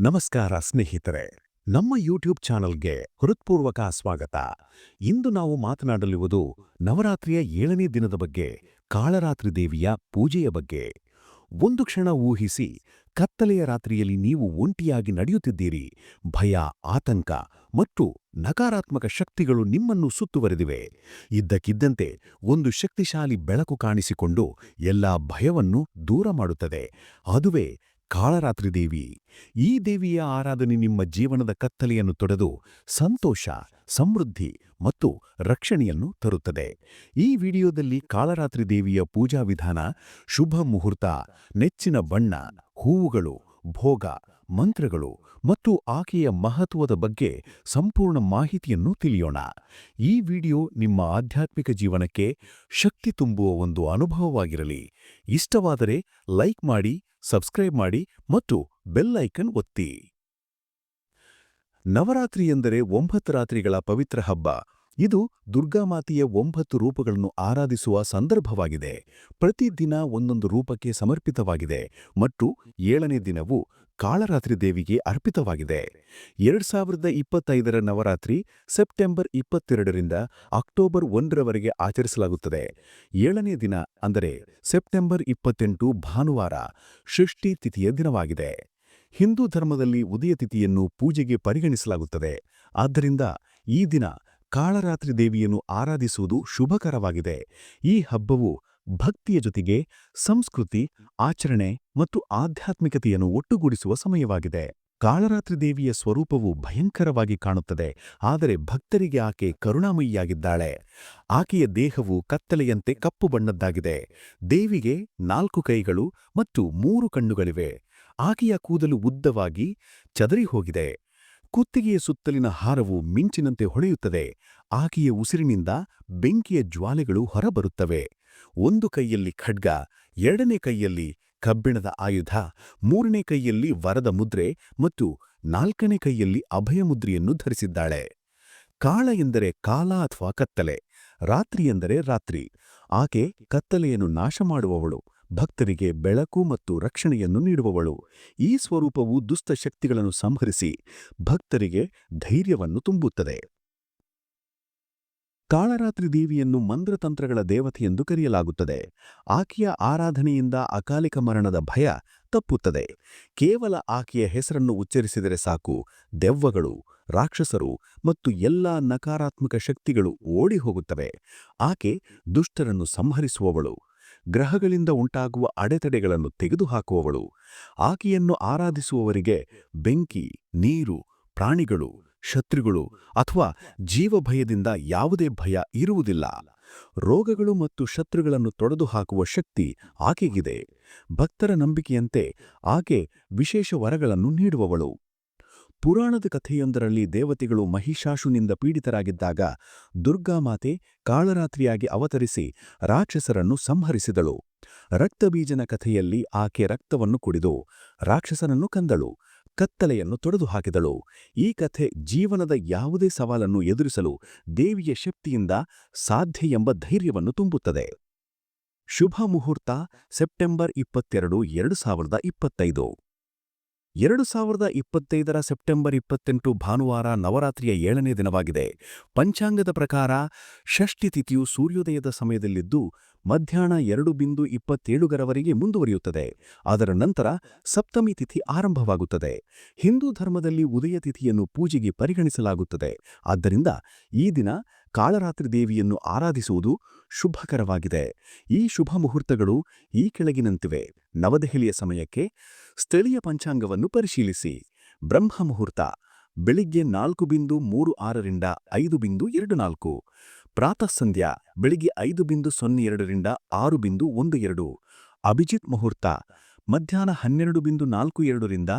ನಮಸ್ಕಾರ ಸ್ನೇಹಿತರೆ, ನಮ್ಮ ಯೂಟ್ಯೂಬ್ ಚಾನಲ್ಗೆ ಹೃತ್ಪೂರ್ವಕ ಸ್ವಾಗತ. ಇಂದು ನಾವು ಮಾತನಾಡಲಿರುವುದು ನವರಾತ್ರಿಯ ಏಳನೇ ದಿನದ ಬಗ್ಗೆ, ಕಾಳರಾತ್ರಿ ದೇವಿಯ ಪೂಜೆಯ ಬಗ್ಗೆ. ಒಂದು ಕ್ಷಣ ಊಹಿಸಿ, ಕತ್ತಲೆಯ ರಾತ್ರಿಯಲ್ಲಿ ನೀವು ಒಂಟಿಯಾಗಿ ನಡೆಯುತ್ತಿದ್ದೀರಿ. ಭಯ, ಆತಂಕ ಮತ್ತು ನಕಾರಾತ್ಮಕ ಶಕ್ತಿಗಳು ನಿಮ್ಮನ್ನು ಸುತ್ತುವರೆದಿವೆ. ಇದ್ದಕ್ಕಿದ್ದಂತೆ ಒಂದು ಶಕ್ತಿಶಾಲಿ ಬೆಳಕು ಕಾಣಿಸಿಕೊಂಡು ಎಲ್ಲಾ ಭಯವನ್ನು ದೂರ ಮಾಡುತ್ತದೆ. ಅದುವೇ ಕಾಳರಾತ್ರಿ ದೇವಿ, ಈ ದೇವಿಯ ಆರಾಧನೆ ನಿಮ್ಮ ಜೀವನದ ಕತ್ತಲೆಯನ್ನು ತೊಡೆದು ಸಂತೋಷ, ಸಮೃದ್ಧಿ ಮತ್ತು ರಕ್ಷಣೆಯನ್ನು ತರುತ್ತದೆ. ಈ ವಿಡಿಯೋದಲ್ಲಿ ಕಾಳರಾತ್ರಿ ದೇವಿಯ ಪೂಜಾ ವಿಧಾನ, ಶುಭ ಮುಹೂರ್ತ, ನೆಚ್ಚಿನ ಬಣ್ಣ, ಹೂವುಗಳು, ಭೋಗ ಮಂತ್ರಗಳು ಮತ್ತು ಆಕೆಯ ಮಹತ್ವದ ಬಗ್ಗೆ ಸಂಪೂರ್ಣ ಮಾಹಿತಿಯನ್ನು ತಿಳಿಯೋಣ. ಈ ವಿಡಿಯೋ ನಿಮ್ಮ ಆಧ್ಯಾತ್ಮಿಕ ಜೀವನಕ್ಕೆ ಶಕ್ತಿ ತುಂಬುವ ಒಂದು ಅನುಭವವಾಗಿರಲಿ. ಇಷ್ಟವಾದರೆ ಲೈಕ್ ಮಾಡಿ, ಸಬ್ಸ್ಕ್ರೈಬ್ ಮಾಡಿ ಮತ್ತು ಬೆಲ್ ಐಕನ್ ಒತ್ತಿ. ನವರಾತ್ರಿ ಎಂದರೆ ಒಂಬತ್ತು ರಾತ್ರಿಗಳ ಪವಿತ್ರ ಹಬ್ಬ. ಇದು ದುರ್ಗಾಮಾತೆಯ ಒಂಬತ್ತು ರೂಪಗಳನ್ನು ಆರಾಧಿಸುವ ಸಂದರ್ಭವಾಗಿದೆ. ಪ್ರತಿದಿನ ಒಂದೊಂದು ರೂಪಕ್ಕೆ ಸಮರ್ಪಿತವಾಗಿದೆ ಮತ್ತು ಏಳನೇ ದಿನವು ಕಾಳರಾತ್ರಿ ದೇವಿಗೆ ಅರ್ಪಿತವಾಗಿದೆ. ಎರಡು ಸಾವಿರದ ಇಪ್ಪತ್ತೈದರ ನವರಾತ್ರಿ ಸೆಪ್ಟೆಂಬರ್ ಇಪ್ಪತ್ತೆರಡರಿಂದ ಅಕ್ಟೋಬರ್ ಒಂದರವರೆಗೆ ಆಚರಿಸಲಾಗುತ್ತದೆ. ಏಳನೇ ದಿನ ಅಂದರೆ ಸೆಪ್ಟೆಂಬರ್ ಇಪ್ಪತ್ತೆಂಟು ಭಾನುವಾರ ಷಷ್ಠಿ ತಿಥಿಯ ದಿನವಾಗಿದೆ. ಹಿಂದೂ ಧರ್ಮದಲ್ಲಿ ಉದಯ ತಿಥಿಯನ್ನು ಪೂಜೆಗೆ ಪರಿಗಣಿಸಲಾಗುತ್ತದೆ. ಆದ್ದರಿಂದ ಈ ದಿನ ಕಾಳರಾತ್ರಿ ದೇವಿಯನ್ನು ಆರಾಧಿಸುವುದು ಶುಭಕರವಾಗಿದೆ. ಈ ಹಬ್ಬವು ಭಕ್ತಿಯ ಜೊತೆಗೆ ಸಂಸ್ಕೃತಿ, ಆಚರಣೆ ಮತ್ತು ಆಧ್ಯಾತ್ಮಿಕತೆಯನ್ನು ಒಟ್ಟುಗೂಡಿಸುವ ಸಮಯವಾಗಿದೆ. ಕಾಳರಾತ್ರಿ ದೇವಿಯ ಸ್ವರೂಪವು ಭಯಂಕರವಾಗಿ ಕಾಣುತ್ತದೆ, ಆದರೆ ಭಕ್ತರಿಗೆ ಆಕೆ ಕರುಣಾಮಯಿಯಾಗಿದ್ದಾಳೆ. ಆಕೆಯ ದೇಹವು ಕತ್ತಲೆಯಂತೆ ಕಪ್ಪು ಬಣ್ಣದ್ದಾಗಿದೆ. ದೇವಿಗೆ ನಾಲ್ಕು ಕೈಗಳು ಮತ್ತು ಮೂರು ಕಣ್ಣುಗಳಿವೆ. ಆಕೆಯ ಕೂದಲು ಉದ್ದವಾಗಿ ಚದರಿ ಹೋಗಿದೆ. ಕುತ್ತಿಗೆಯ ಸುತ್ತಲಿನ ಹಾರವು ಮಿಂಚಿನಂತೆ ಹೊಳೆಯುತ್ತದೆ. ಆಕೆಯ ಉಸಿರಿನಿಂದ ಬೆಂಕಿಯ ಜ್ವಾಲೆಗಳು ಹೊರಬರುತ್ತವೆ. ಒಂದು ಕೈಯಲ್ಲಿ ಖಡ್ಗ, ಎರಡನೇ ಕೈಯಲ್ಲಿ ಕಬ್ಬಿಣದ ಆಯುಧ, ಮೂರನೇ ಕೈಯಲ್ಲಿ ವರದ ಮುದ್ರೆ ಮತ್ತು ನಾಲ್ಕನೇ ಕೈಯಲ್ಲಿ ಅಭಯ ಮುದ್ರೆಯನ್ನು ಧರಿಸಿದ್ದಾಳೆ. ಕಾಳ ಎಂದರೆ ಕಾಲ ಅಥವಾ ಕತ್ತಲೆ, ರಾತ್ರಿ ಎಂದರೆ ರಾತ್ರಿ. ಆಕೆ ಕತ್ತಲೆಯನ್ನು ನಾಶ ಮಾಡುವವಳು, ಭಕ್ತರಿಗೆ ಬೆಳಕು ಮತ್ತು ರಕ್ಷಣೆಯನ್ನು ನೀಡುವವಳು. ಈ ಸ್ವರೂಪವು ದುಷ್ಟ ಶಕ್ತಿಗಳನ್ನು ಸಂಹರಿಸಿ ಭಕ್ತರಿಗೆ ಧೈರ್ಯವನ್ನು ತುಂಬುತ್ತದೆ. ಕಾಳರಾತ್ರಿ ದೇವಿಯನ್ನು ಮಂತ್ರತಂತ್ರಗಳ ದೇವತೆಯೆಂದು ಕರೆಯಲಾಗುತ್ತದೆ. ಆಕೆಯ ಆರಾಧನೆಯಿಂದ ಅಕಾಲಿಕ ಮರಣದ ಭಯ ತಪ್ಪುತ್ತದೆ. ಕೇವಲ ಆಕೆಯ ಹೆಸರನ್ನು ಉಚ್ಚರಿಸಿದರೆ ಸಾಕು. ದೆವ್ವಗಳು, ರಾಕ್ಷಸರು ಮತ್ತು ಎಲ್ಲಾ ನಕಾರಾತ್ಮಕ ಶಕ್ತಿಗಳು ಓಡಿ ಹೋಗುತ್ತವೆ ಆಕೆ ದುಷ್ಟರನ್ನು ಸಂಹರಿಸುವವಳು. ಗ್ರಹಗಳಿಂದ ಉಂಟಾಗುವ ಅಡೆತಡೆಗಳನ್ನು ತೆಗೆದುಹಾಕುವವಳು. ಆಕೆಯನ್ನು ಆರಾಧಿಸುವವರಿಗೆ ಬೆಂಕಿ, ನೀರು, ಪ್ರಾಣಿಗಳು ಶತ್ರುಗಳು ಅಥವಾ ಜೀವಭಯದಿಂದ ಯಾವುದೇ ಭಯ ಇರುವುದಿಲ್ಲ. ರೋಗಗಳು ಮತ್ತು ಶತ್ರುಗಳನ್ನು ತೊಡೆದು ಹಾಕುವ ಶಕ್ತಿ ಆಕೆಗಿದೆ. ಭಕ್ತರ ನಂಬಿಕೆಯಂತೆ ಆಕೆ ವಿಶೇಷ ವರಗಳನ್ನು ನೀಡುವವಳು. ಪುರಾಣದ ಕಥೆಯೊಂದರಲ್ಲಿ ದೇವತೆಗಳು ಮಹಿಷಾಶುನಿಂದ ಪೀಡಿತರಾಗಿದ್ದಾಗ ದುರ್ಗಾಮಾತೆ ಕಾಳರಾತ್ರಿಯಾಗಿ ಅವತರಿಸಿ ರಾಕ್ಷಸರನ್ನು ಸಂಹರಿಸಿದಳು. ರಕ್ತಬೀಜನ ಕಥೆಯಲ್ಲಿ ಆಕೆ ರಕ್ತವನ್ನು ಕುಡಿದು ರಾಕ್ಷಸನನ್ನು ಕಂದಳು. ಕತ್ತಲೆಯನ್ನು ತೊಡೆದು ಹಾಕಿದಳು ಈ ಕಥೆ ಜೀವನದ ಯಾವುದೇ ಸವಾಲನ್ನು ಎದುರಿಸಲು ದೇವಿಯ ಶಕ್ತಿಯಿಂದ ಸಾಧ್ಯ ಎಂಬ ಧೈರ್ಯವನ್ನು ತುಂಬುತ್ತದೆ. ಶುಭ ಮುಹೂರ್ತ, ಸೆಪ್ಟೆಂಬರ್ ಇಪ್ಪತ್ತೆರಡು, ಎರಡು ಸಾವಿರದ ಇಪ್ಪತ್ತೈದು. ಎರಡು ಸಾವಿರದ ಇಪ್ಪತ್ತೈದರ ಸೆಪ್ಟೆಂಬರ್ ಇಪ್ಪತ್ತೆಂಟು ಭಾನುವಾರ ನವರಾತ್ರಿಯ ಏಳನೇ ದಿನವಾಗಿದೆ. ಪಂಚಾಂಗದ ಪ್ರಕಾರ ಷಷ್ಠಿ ತಿಥಿಯು ಸೂರ್ಯೋದಯದ ಸಮಯದಲ್ಲಿದ್ದು, ಮಧ್ಯಾಹ್ನ ಎರಡು ಬಿಂದು ಇಪ್ಪತ್ತೇಳುಗರವರೆಗೆ ಮುಂದುವರಿಯುತ್ತದೆ. ಅದರ ನಂತರ ಸಪ್ತಮಿ ತಿಥಿ ಆರಂಭವಾಗುತ್ತದೆ. ಹಿಂದೂ ಧರ್ಮದಲ್ಲಿ ಉದಯ ತಿಥಿಯನ್ನು ಪೂಜೆಗೆ ಪರಿಗಣಿಸಲಾಗುತ್ತದೆ. ಆದ್ದರಿಂದ ಈ ದಿನ ಕಾಳರಾತ್ರಿ ದೇವಿಯನ್ನು ಆರಾಧಿಸುವುದು ಶುಭಕರವಾಗಿದೆ. ಈ ಶುಭ ಮುಹೂರ್ತಗಳು ಈ ಕೆಳಗಿನಂತಿವೆ. ನವದೆಹಲಿಯ ಸಮಯಕ್ಕೆ ಸ್ಥಳೀಯ ಪಂಚಾಂಗವನ್ನು ಪರಿಶೀಲಿಸಿ. ಬ್ರಹ್ಮ ಮುಹೂರ್ತ, ಬೆಳಿಗ್ಗೆ ನಾಲ್ಕು ಬಿಂದು ಮೂರು ಆರರಿಂದ ಐದು ಬಿಂದು ಎರಡು ನಾಲ್ಕು. ಪ್ರಾತಃ ಸಂಧ್ಯಾ, ಬೆಳಿಗ್ಗೆ ಐದು ಬಿಂದು ಸೊನ್ನೆ ಎರಡರಿಂದ ಆರು ಬಿಂದು ಒಂದು ಎರಡು. ಅಭಿಜಿತ್ ಮುಹೂರ್ತ, ಮಧ್ಯಾಹ್ನ ಹನ್ನೆರಡು ಬಿಂದು ನಾಲ್ಕು ಎರಡರಿಂದ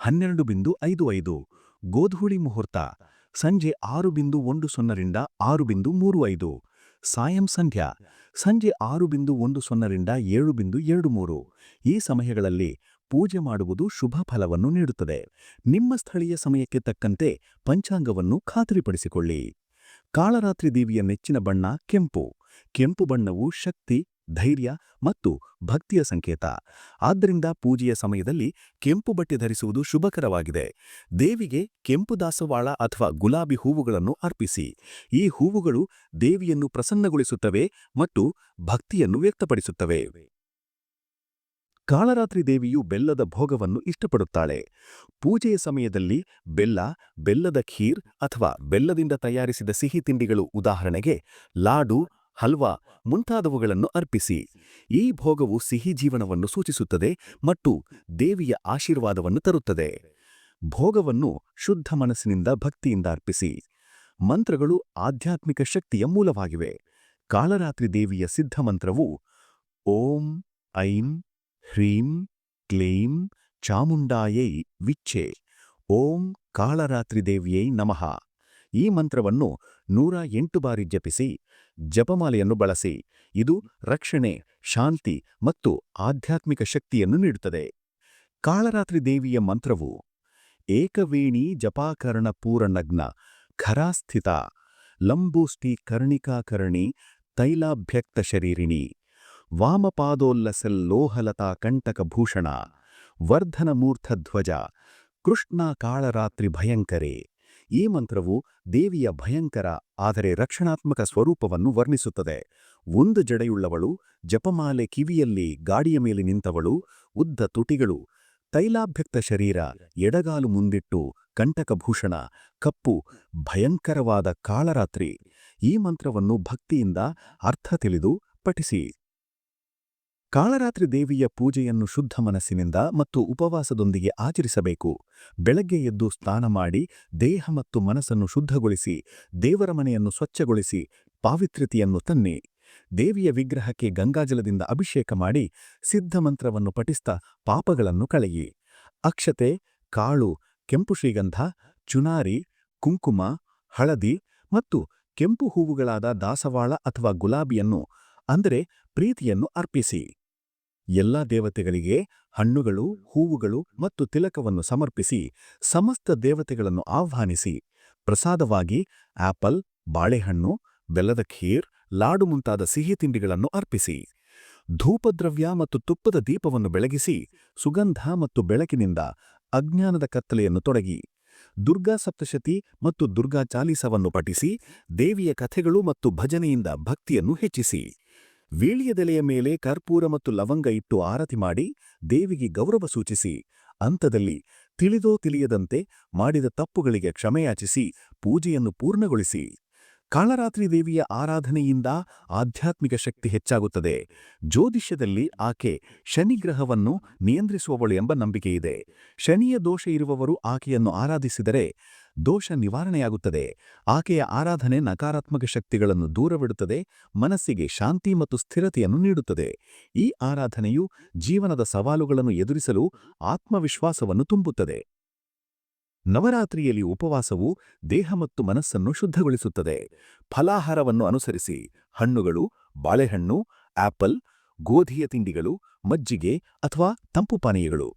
ಹನ್ನೆರಡು ಬಿಂದು ಐದು ಐದು. ಗೋಧೂಳಿ ಮುಹೂರ್ತ ಸಂಜೆ ಆರು ಬಿಂದು ಒಂದು ಸೊನ್ನರಿಂದ ಆರು ಬಿಂದು ಮೂರು ಐದು. ಸಾಯಂ ಸಂಧ್ಯಾ. ಸಂಜೆ ಆರು ಬಿಂದು ಒಂದು ಸೊನ್ನರಿಂದ ಏಳು ಬಿಂದು ಎರಡು ಮೂರು. ಈ ಸಮಯಗಳಲ್ಲಿ ಪೂಜೆ ಮಾಡುವುದು ಶುಭ ಫಲವನ್ನು ನೀಡುತ್ತದೆ. ನಿಮ್ಮ ಸ್ಥಳೀಯ ಸಮಯಕ್ಕೆ ತಕ್ಕಂತೆ ಪಂಚಾಂಗವನ್ನು ಖಾತರಿಪಡಿಸಿಕೊಳ್ಳಿ. ಕಾಳರಾತ್ರಿ ದೇವಿಯ ನೆಚ್ಚಿನ ಬಣ್ಣ ಕೆಂಪು. ಕೆಂಪು ಬಣ್ಣವು ಶಕ್ತಿ ಧೈರ್ಯ ಮತ್ತು ಭಕ್ತಿಯ ಸಂಕೇತ. ಆದ್ದರಿಂದ ಪೂಜೆಯ ಸಮಯದಲ್ಲಿ ಕೆಂಪು ಬಟ್ಟೆ ಧರಿಸುವುದು ಶುಭಕರವಾಗಿದೆ. ದೇವಿಗೆ ಕೆಂಪು ದಾಸವಾಳ ಅಥವಾ ಗುಲಾಬಿ ಹೂವುಗಳನ್ನು ಅರ್ಪಿಸಿ. ಈ ಹೂವುಗಳು ದೇವಿಯನ್ನು ಪ್ರಸನ್ನಗೊಳಿಸುತ್ತವೆ ಮತ್ತು ಭಕ್ತಿಯನ್ನು ವ್ಯಕ್ತಪಡಿಸುತ್ತವೆ. ಕಾಳರಾತ್ರಿ ದೇವಿಯು ಬೆಲ್ಲದ ಭೋಗವನ್ನು ಇಷ್ಟಪಡುತ್ತಾಳೆ. ಪೂಜೆಯ ಸಮಯದಲ್ಲಿ ಬೆಲ್ಲ, ಬೆಲ್ಲದ ಖೀರ್ ಅಥವಾ ಬೆಲ್ಲದಿಂದ ತಯಾರಿಸಿದ ಸಿಹಿ ತಿಂಡಿಗಳು ಉದಾಹರಣೆಗೆ, ಲಾಡು ಹಲ್ವಾ ಮುಂತಾದವುಗಳನ್ನು ಅರ್ಪಿಸಿ. ಈ ಭೋಗವು ಸಿಹಿ ಜೀವನವನ್ನು ಸೂಚಿಸುತ್ತದೆ ಮತ್ತು ದೇವಿಯ ಆಶೀರ್ವಾದವನ್ನು ತರುತ್ತದೆ. ಭೋಗವನ್ನು ಶುದ್ಧ ಮನಸ್ಸಿನಿಂದ ಭಕ್ತಿಯಿಂದ ಅರ್ಪಿಸಿ. ಮಂತ್ರಗಳು ಆಧ್ಯಾತ್ಮಿಕ ಶಕ್ತಿಯ ಮೂಲವಾಗಿವೆ. ಕಾಳರಾತ್ರಿ ದೇವಿಯ ಸಿದ್ಧ ಮಂತ್ರವು ಓಂ, ಐಂ, ಹ್ರೀಂ, ಕ್ಲೀಂ, ಚಾಮುಂಡಾಯೈ, ವಿಚ್ಛೆ. ಓಂ ಕಾಳರಾತ್ರಿ ದೇವಿಯೈ ನಮಃ. ಈ ಮಂತ್ರವನ್ನು ನೂರ ಎಂಟು ಬಾರಿ ಜಪಿಸಿ ಜಪಮಾಲೆಯನ್ನು ಬಳಸಿ, ಇದು ರಕ್ಷಣೆ, ಶಾಂತಿ ಮತ್ತು ಆಧ್ಯಾತ್ಮಿಕ ಶಕ್ತಿಯನ್ನು ನೀಡುತ್ತದೆ. ಕಾಳರಾತ್ರಿ ದೇವಿಯ ಮಂತ್ರವು, ಏಕವೇಣಿ ಜಪಾಕರಣ ಪೂರನಗ್ನ ಖರಾಸ್ಥಿತ ಲಂಬೂಷ್ಟಿ ಕರ್ಣಿಕಾಕರ್ಣಿ ತೈಲಾಭ್ಯಕ್ತ ಶರೀರಿಣಿ ವಾಮಪಾದೋಲ್ಲಸಲ್ಲೋಹಲತಾ ಕಂಟಕಭೂಷಣ ವರ್ಧನಮೂರ್ಥಧ್ವಜ ಕೃಷ್ಣ ಕಾಳರಾತ್ರಿ ಭಯಂಕರೆ. ಈ ಮಂತ್ರವು ದೇವಿಯ ಭಯಂಕರ, ಆದರೆ ರಕ್ಷಣಾತ್ಮಕ ಸ್ವರೂಪವನ್ನು ವರ್ಣಿಸುತ್ತದೆ. ಒಂದು ಜಡೆಯುಳ್ಳವಳು, ಜಪಮಾಲೆ ಕಿವಿಯಲ್ಲಿ ಗಾಡಿಯ ಮೇಲೆ ನಿಂತವಳು, ಉದ್ದ ತುಟಿಗಳು, ತೈಲಾಭ್ಯಕ್ತ ಶರೀರ, ಎಡಗಾಲು ಮುಂದಿಟ್ಟು ಕಂಟಕಭೂಷಣ ಕಪ್ಪು, ಭಯಂಕರವಾದ ಕಾಳರಾತ್ರಿ. ಈ ಮಂತ್ರವನ್ನು ಭಕ್ತಿಯಿಂದ ಅರ್ಥ ತಿಳಿದು ಪಠಿಸಿ. ಕಾಳರಾತ್ರಿ ದೇವಿಯ ಪೂಜೆಯನ್ನು ಶುದ್ಧ ಮನಸ್ಸಿನಿಂದ ಮತ್ತು ಉಪವಾಸದೊಂದಿಗೆ ಆಚರಿಸಬೇಕು. ಬೆಳಗ್ಗೆ ಎದ್ದು ಸ್ನಾನ ಮಾಡಿ, ದೇಹ ಮತ್ತು ಮನಸ್ಸನ್ನು ಶುದ್ಧಗೊಳಿಸಿ, ದೇವರ ಮನೆಯನ್ನು ಸ್ವಚ್ಛಗೊಳಿಸಿ, ಪಾವಿತ್ರ್ಯತೆಯನ್ನು ತನ್ನಿ. ದೇವಿಯ ವಿಗ್ರಹಕ್ಕೆ ಗಂಗಾಜಲದಿಂದ ಅಭಿಷೇಕ ಮಾಡಿ, ಸಿದ್ಧ ಮಂತ್ರವನ್ನು ಪಠಿಸ್ತಾ ಪಾಪಗಳನ್ನು ಕಳೆಯಿ. ಅಕ್ಷತೆ, ಕಾಳು, ಕೆಂಪು ಶ್ರೀಗಂಧ, ಚುನಾರಿ, ಕುಂಕುಮ, ಹಳದಿ ಮತ್ತು ಕೆಂಪು ಹೂವುಗಳಾದ ದಾಸವಾಳ ಅಥವಾ ಗುಲಾಬಿಯನ್ನು, ಅಂದರೆ ಪ್ರೀತಿಯನ್ನು ಅರ್ಪಿಸಿ. ಎಲ್ಲ ದೇವತೆಗಳಿಗೆ ಹಣ್ಣುಗಳು, ಹೂವುಗಳು ಮತ್ತು ತಿಲಕವನ್ನು ಸಮರ್ಪಿಸಿ, ಸಮಸ್ತ ದೇವತೆಗಳನ್ನು ಆಹ್ವಾನಿಸಿ. ಪ್ರಸಾದವಾಗಿ ಆಪಲ್, ಬಾಳೆಹಣ್ಣು, ಬೆಲ್ಲದ ಖೀರ್, ಲಾಡು ಮುಂತಾದ ಸಿಹಿ ತಿಂಡಿಗಳನ್ನು ಅರ್ಪಿಸಿ. ಧೂಪದ್ರವ್ಯ ಮತ್ತು ತುಪ್ಪದ ದೀಪವನ್ನು ಬೆಳಗಿಸಿ, ಸುಗಂಧ ಮತ್ತು ಬೆಳಕಿನಿಂದ ಅಜ್ಞಾನದ ಕತ್ತಲೆಯನ್ನು ತೊಡಗಿ. ದುರ್ಗಾ ಸಪ್ತಶತಿ ಮತ್ತು ದುರ್ಗಾ ಚಾಲೀಸವನ್ನು ಪಠಿಸಿ, ದೇವಿಯ ಕಥೆಗಳು ಮತ್ತು ಭಜನೆಯಿಂದ ಭಕ್ತಿಯನ್ನು ಹೆಚ್ಚಿಸಿ. ವೀಳ್ಯದೆಲೆಯ ಮೇಲೆ ಕರ್ಪೂರ ಮತ್ತು ಲವಂಗ ಇಟ್ಟು ಆರತಿ ಮಾಡಿ ದೇವಿಗೆ ಗೌರವ ಸೂಚಿಸಿ ಅಂತದಲ್ಲಿ ತಿಳಿದೋ ತಿಳಿಯದಂತೆ ಮಾಡಿದ ತಪ್ಪುಗಳಿಗೆ ಕ್ಷಮೆಯಾಚಿಸಿ, ಪೂಜೆಯನ್ನು ಪೂರ್ಣಗೊಳಿಸಿ. ಕಾಳರಾತ್ರಿ ದೇವಿಯ ಆರಾಧನೆಯಿಂದ ಆಧ್ಯಾತ್ಮಿಕ ಶಕ್ತಿ ಹೆಚ್ಚಾಗುತ್ತದೆ. ಜ್ಯೋತಿಷ್ಯದಲ್ಲಿ ಆಕೆ ಶನಿಗ್ರಹವನ್ನು ನಿಯಂತ್ರಿಸುವವಳು ಎಂಬ ನಂಬಿಕೆಯಿದೆ ಶನಿಯ ದೋಷ ಇರುವವರು ಆಕೆಯನ್ನು ಆರಾಧಿಸಿದರೆ ದೋಷ ನಿವಾರಣೆಯಾಗುತ್ತದೆ. ಆಕೆಯ ಆರಾಧನೆ ನಕಾರಾತ್ಮಕ ಶಕ್ತಿಗಳನ್ನು ದೂರವಿಡುತ್ತದೆ, ಮನಸ್ಸಿಗೆ ಶಾಂತಿ ಮತ್ತು ಸ್ಥಿರತೆಯನ್ನು ನೀಡುತ್ತದೆ. ಈ ಆರಾಧನೆಯು ಜೀವನದ ಸವಾಲುಗಳನ್ನು ಎದುರಿಸಲು ಆತ್ಮವಿಶ್ವಾಸವನ್ನು ತುಂಬುತ್ತದೆ. ನವರಾತ್ರಿಯಲ್ಲಿ ಉಪವಾಸವು ದೇಹ ಮತ್ತು ಮನಸ್ಸನ್ನು ಶುದ್ಧಗೊಳಿಸುತ್ತದೆ. ಫಲಾಹಾರವನ್ನು ಅನುಸರಿಸಿ ಹಣ್ಣುಗಳು, ಬಾಳೆಹಣ್ಣು, ಆಪಲ್, ಗೋಧಿಯ ತಿಂಡಿಗಳು, ಮಜ್ಜಿಗೆ ಅಥವಾ ತಂಪು ಪಾನೀಯಗಳು,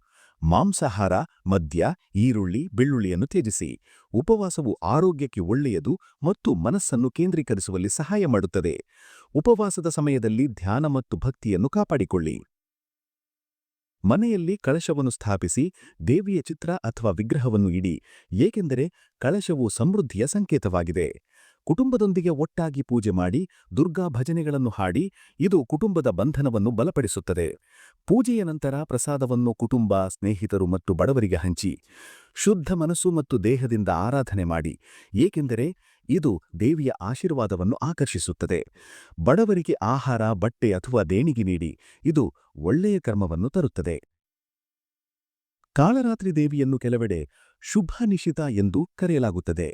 ಮಾಂಸಾಹಾರ, ಮದ್ಯ, ಈರುಳ್ಳಿ, ಬೆಳ್ಳುಳ್ಳಿಯನ್ನು ತ್ಯಜಿಸಿ. ಉಪವಾಸವು ಆರೋಗ್ಯಕ್ಕೆ ಒಳ್ಳೆಯದು ಮತ್ತು ಮನಸ್ಸನ್ನು ಕೇಂದ್ರೀಕರಿಸುವಲ್ಲಿ ಸಹಾಯ ಮಾಡುತ್ತದೆ. ಉಪವಾಸದ ಸಮಯದಲ್ಲಿ ಧ್ಯಾನ ಮತ್ತು ಭಕ್ತಿಯನ್ನು ಕಾಪಾಡಿಕೊಳ್ಳಿ. ಮನೆಯಲ್ಲಿ ಕಳಶವನ್ನು ಸ್ಥಾಪಿಸಿ ದೇವಿಯ ಚಿತ್ರ ಅಥವಾ ವಿಗ್ರಹವನ್ನು ಇಡಿ, ಏಕೆಂದರೆ ಕಳಶವು ಸಮೃದ್ಧಿಯ ಸಂಕೇತವಾಗಿದೆ. ಕುಟುಂಬದೊಂದಿಗೆ ಒಟ್ಟಾಗಿ ಪೂಜೆ ಮಾಡಿ, ದುರ್ಗಾ ಭಜನೆಗಳನ್ನು ಹಾಡಿ, ಇದು ಕುಟುಂಬದ ಬಂಧನವನ್ನು ಬಲಪಡಿಸುತ್ತದೆ. ಪೂಜೆಯ ನಂತರ ಪ್ರಸಾದವನ್ನು ಕುಟುಂಬ, ಸ್ನೇಹಿತರು ಮತ್ತು ಬಡವರಿಗೆ ಹಂಚಿ, ಶುದ್ಧ ಮನಸ್ಸು ಮತ್ತು ದೇಹದಿಂದ ಆರಾಧನೆ ಮಾಡಿ, ಏಕೆಂದರೆ ಇದು ದೇವಿಯ ಆಶೀರ್ವಾದವನ್ನು ಆಕರ್ಷಿಸುತ್ತದೆ. ಬಡವರಿಗೆ ಆಹಾರ, ಬಟ್ಟೆ ಅಥವಾ ದೇಣಿಗೆ ನೀಡಿ, ಇದು ಒಳ್ಳೆಯ ಕರ್ಮವನ್ನು ತರುತ್ತದೆ. ಕಾಳರಾತ್ರಿ ದೇವಿಯನ್ನು ಕೆಲವೆಡೆ ಶುಭ ನಿಶಿತ ಎಂದು ಕರೆಯಲಾಗುತ್ತದೆ.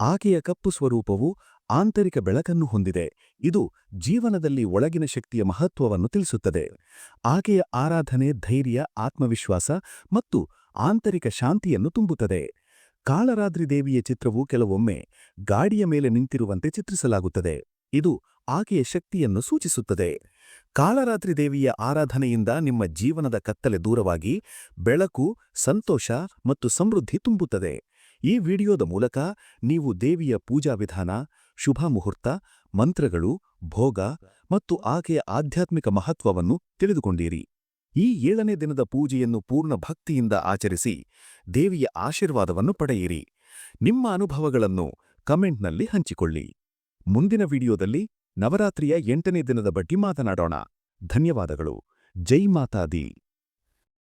ಆಕೆಯ ಕಪ್ಪು ಸ್ವರೂಪವು ಆಂತರಿಕ ಬೆಳಕನ್ನು ಹೊಂದಿದೆ. ಇದು ಜೀವನದಲ್ಲಿ ಒಳಗಿನ ಶಕ್ತಿಯ ಮಹತ್ವವನ್ನು ತಿಳಿಸುತ್ತದೆ. ಆಕೆಯ ಆರಾಧನೆ ಧೈರ್ಯ, ಆತ್ಮವಿಶ್ವಾಸ ಮತ್ತು ಆಂತರಿಕ ಶಾಂತಿಯನ್ನು ತುಂಬುತ್ತದೆ. ಕಾಳರಾತ್ರಿ ದೇವಿಯ ಚಿತ್ರವು ಕೆಲವೊಮ್ಮೆ ಗಾಡಿಯ ಮೇಲೆ ನಿಂತಿರುವಂತೆ ಚಿತ್ರಿಸಲಾಗುತ್ತದೆ. ಇದು ಆಕೆಯ ಶಕ್ತಿಯನ್ನು ಸೂಚಿಸುತ್ತದೆ. ಕಾಳರಾತ್ರಿ ದೇವಿಯ ಆರಾಧನೆಯಿಂದ ನಿಮ್ಮ ಜೀವನದ ಕತ್ತಲೆ ದೂರವಾಗಿ ಬೆಳಕು, ಸಂತೋಷ ಮತ್ತು ಸಮೃದ್ಧಿ ತುಂಬುತ್ತದೆ. ಈ ವಿಡಿಯೋದ ಮೂಲಕ ನೀವು ದೇವಿಯ ಪೂಜಾ ವಿಧಾನ, ಶುಭ ಮುಹೂರ್ತ, ಮಂತ್ರಗಳು, ಭೋಗ ಮತ್ತು ಆಕೆಯ ಆಧ್ಯಾತ್ಮಿಕ ಮಹತ್ವವನ್ನು ತಿಳಿದುಕೊಂಡಿರಿ. ಈ ಏಳನೇ ದಿನದ ಪೂಜೆಯನ್ನು ಪೂರ್ಣ ಭಕ್ತಿಯಿಂದ ಆಚರಿಸಿ ದೇವಿಯ ಆಶೀರ್ವಾದವನ್ನು ಪಡೆಯಿರಿ. ನಿಮ್ಮ ಅನುಭವಗಳನ್ನು ಕಮೆಂಟ್ನಲ್ಲಿ ಹಂಚಿಕೊಳ್ಳಿ. ಮುಂದಿನ ವಿಡಿಯೋದಲ್ಲಿ ನವರಾತ್ರಿಯ ಎಂಟನೇ ದಿನದ ಬಗ್ಗೆ ಮಾತನಾಡೋಣ. ಧನ್ಯವಾದಗಳು. ಜೈ ಮಾತಾ ದಿ.